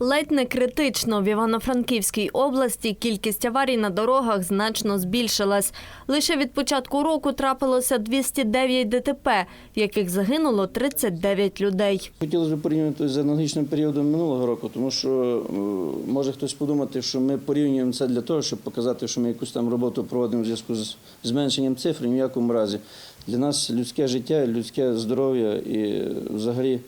Ледь не критично в Івано-Франківській області кількість аварій на дорогах значно збільшилась. Лише від початку року трапилося 209 ДТП, в яких загинуло 39 людей. Хотілося б порівняти з аналогічним періодом минулого року, тому що е, може хтось подумати, що ми порівнюємо це для того, щоб показати, що ми якусь там роботу проводимо в зв'язку з зменшенням цифр. Ні в якому разі. Для нас людське життя, людське здоров'я і взагалі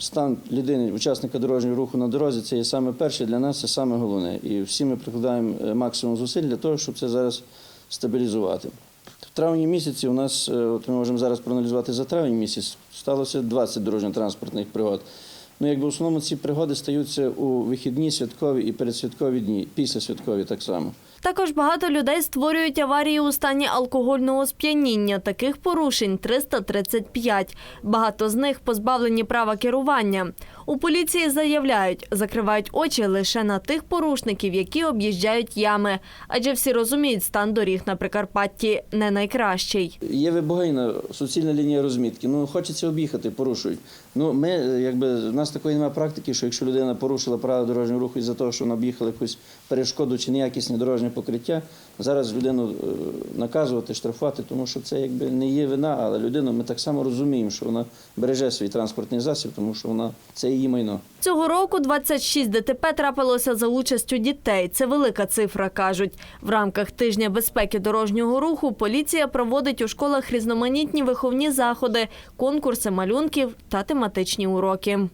стан людини, учасника дорожнього руху на дорозі, це є саме перше для нас, це саме головне. І всі ми прикладаємо е, максимум зусиль для того, щоб це зараз стабілізувати. В травні місяці у нас, е, от ми можемо зараз проаналізувати за травень місяць, сталося 20 дорожньо-транспортних пригод. Ну, якби в основному ці пригоди стаються у вихідні, святкові і передсвяткові дні, післясвяткові так само. Також багато людей створюють аварії у стані алкогольного сп'яніння. Таких порушень 335. Багато з них позбавлені права керування. У поліції заявляють, закривають очі лише на тих порушників, які об'їжджають ями. Адже всі розуміють, стан доріг на Прикарпатті не найкращий. Є вибогайна суцільна лінія розмітки. Ну хочеться об'їхати, порушують. Ну ми якби в нас такої немає практики, що якщо людина порушила правила дорожнього руху із-за того, що вона об'їхала якусь перешкоду чи неякісне дорожнє покриття, зараз людину е, наказувати, штрафувати, тому що це якби не є вина, але людина ми так само розуміємо, що вона береже свій транспортний засіб, тому що вона це її майно. Цього року 26 ДТП трапилося за участю дітей. Це велика цифра, кажуть. В рамках тижня безпеки дорожнього руху поліція проводить у школах різноманітні виховні заходи, конкурси малюнків та тематичні уроки.